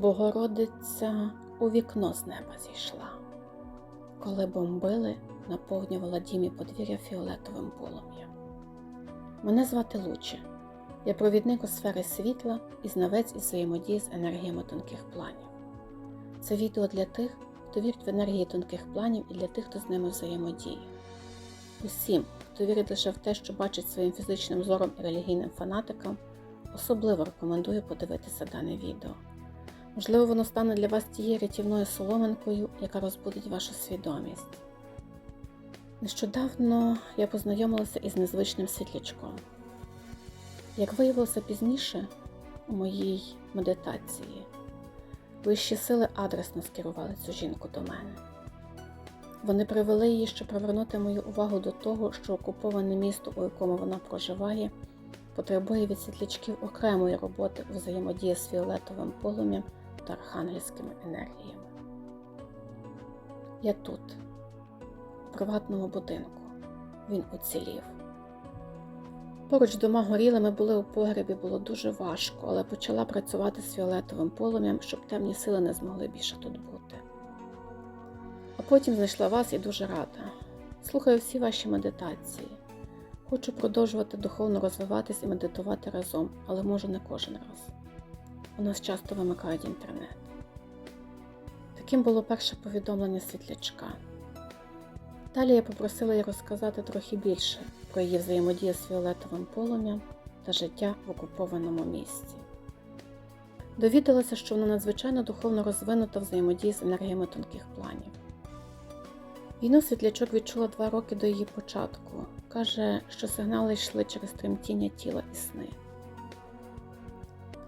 Богородиця у вікно з неба зійшла. Коли бомбили, наповнювала дім і подвір'я фіолетовим полум'ям. Мене звати Луче. Я провідник у сфери світла і знавець із взаємодії з енергіями тонких планів. Це відео для тих, хто вірить в енергії тонких планів і для тих, хто з ними взаємодіє. Усім, хто вірить лише в те, що бачить своїм фізичним зором і релігійним фанатикам, особливо рекомендую подивитися дане відео. Можливо, воно стане для вас тією рятівною соломинкою, яка розбудить вашу свідомість. Нещодавно я познайомилася із незвичним світлячком. Як виявилося пізніше у моїй медитації, вищі сили адресно скерували цю жінку до мене. Вони привели її, щоб привернути мою увагу до того, що окуповане місто, у якому вона проживає, потребує від світлячків окремої роботи взаємодії з фіолетовим полум'ям архангельськими енергіями. Я тут, у приватному будинку. Він уцілів. Поруч дома горіли, ми були у погребі, було дуже важко, але почала працювати з фіолетовим полум'ям, щоб темні сили не змогли більше тут бути. А потім знайшла вас і дуже рада. Слухаю всі ваші медитації. Хочу продовжувати духовно розвиватись і медитувати разом, але можу не кожен раз. У нас часто вимикають інтернет. Таким було перше повідомлення світлячка. Далі я попросила її розказати трохи більше про її взаємодію з фіолетовим полум'ям та життя в окупованому місці. Довідалася, що вона надзвичайно духовно розвинута взаємодії з енергіями тонких планів. Війну світлячок відчула два роки до її початку. Каже, що сигнали йшли через тремтіння тіла і сни.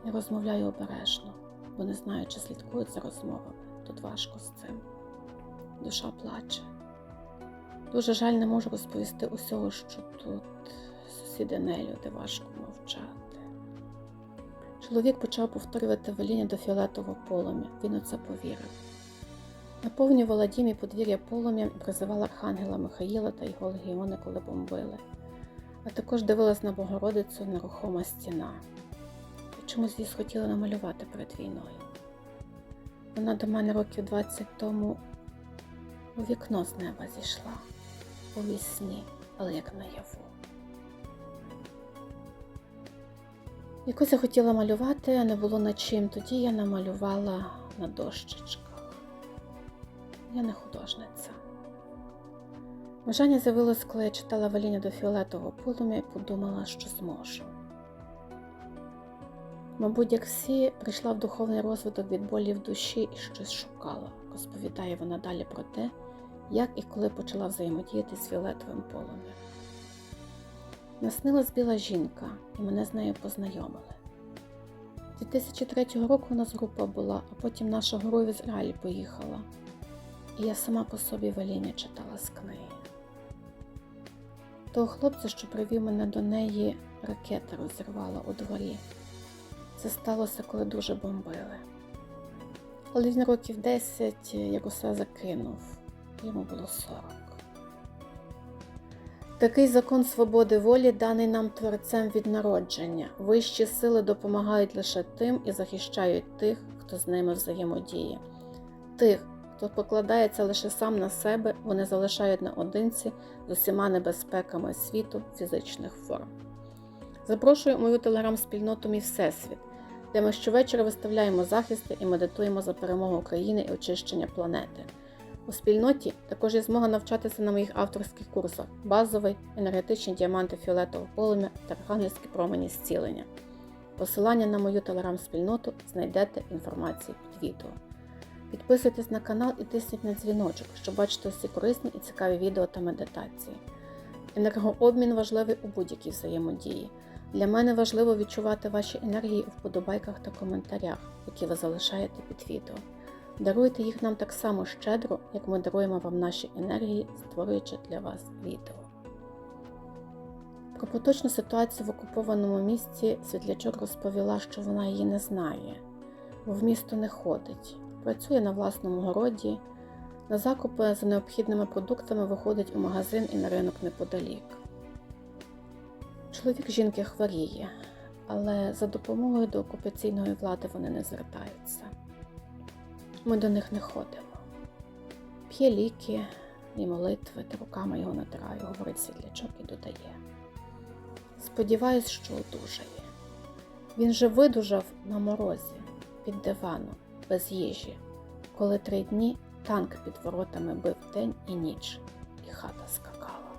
Я розмовляю обережно, бо не знаю, чи слідкують за розмовами. Тут важко з цим. Душа плаче. Дуже жаль, не можу розповісти усього, що тут сусіди не люди, важко мовчати. Чоловік почав повторювати веління до фіолетового полум'я, він у це повірив. Наповнювала дім і подвір'я полум'ям і призивала архангела Михаїла та його легіони, коли бомбили, а також дивилась на Богородицю нерухома стіна. Чомусь її схотіла намалювати перед війною. Вона до мене років 20 тому у вікно з неба зійшла у вісні, але як наяву. Якось я хотіла малювати, а не було над чим. Тоді я намалювала на дощечках. Я не художниця. Бажання з'явилось, коли я читала веління до фіолетового полум'я і подумала, що зможу. Мабуть, як всі, прийшла в духовний розвиток від болі в душі і щось шукала, розповідає вона далі про те, як і коли почала взаємодіяти з фіолетовим полум'ям. Наснилась біла жінка, і мене з нею познайомили. 2003 року у нас група була, а потім наша гуру в Ізраїль поїхала, і я сама по собі веління читала з книги. Того хлопця, що привів мене до неї, ракета розірвала у дворі. Це сталося, коли дуже бомбили. Але він років 10 як усе закинув, йому було 40. Такий закон свободи волі даний нам творцем від народження. Вищі сили допомагають лише тим і захищають тих, хто з ними взаємодіє. Тих, хто покладається лише сам на себе, вони залишають наодинці з усіма небезпеками світу фізичних форм. Запрошую мою телеграм-спільноту Мій Всесвіт, де ми щовечора виставляємо захисти і медитуємо за перемогу України і очищення планети. У спільноті також є змога навчатися на моїх авторських курсах базовий, енергетичні діаманти фіолетового полум'я та архангельські промені зцілення. Посилання на мою телеграм-спільноту знайдете в інформації під відео. Підписуйтесь на канал і тисніть на дзвіночок, щоб бачити усі корисні і цікаві відео та медитації. Енергообмін важливий у будь-якій взаємодії. Для мене важливо відчувати ваші енергії у вподобайках та коментарях, які ви залишаєте під відео. Даруйте їх нам так само щедро, як ми даруємо вам наші енергії, створюючи для вас відео. Про поточну ситуацію в окупованому місці світлячок розповіла, що вона її не знає, бо в місто не ходить, працює на власному городі, на закупи за необхідними продуктами виходить у магазин і на ринок неподалік. Чоловік жінки хворіє, але за допомогою до окупаційної влади вони не звертаються. Ми до них не ходимо. П'є ліки і молитви, та руками його натираю, говорить світлячок і додає. Сподіваюсь, що одужає. Він же видужав на морозі під диваном, без їжі, коли три дні танк під воротами бив день і ніч, і хата скакала.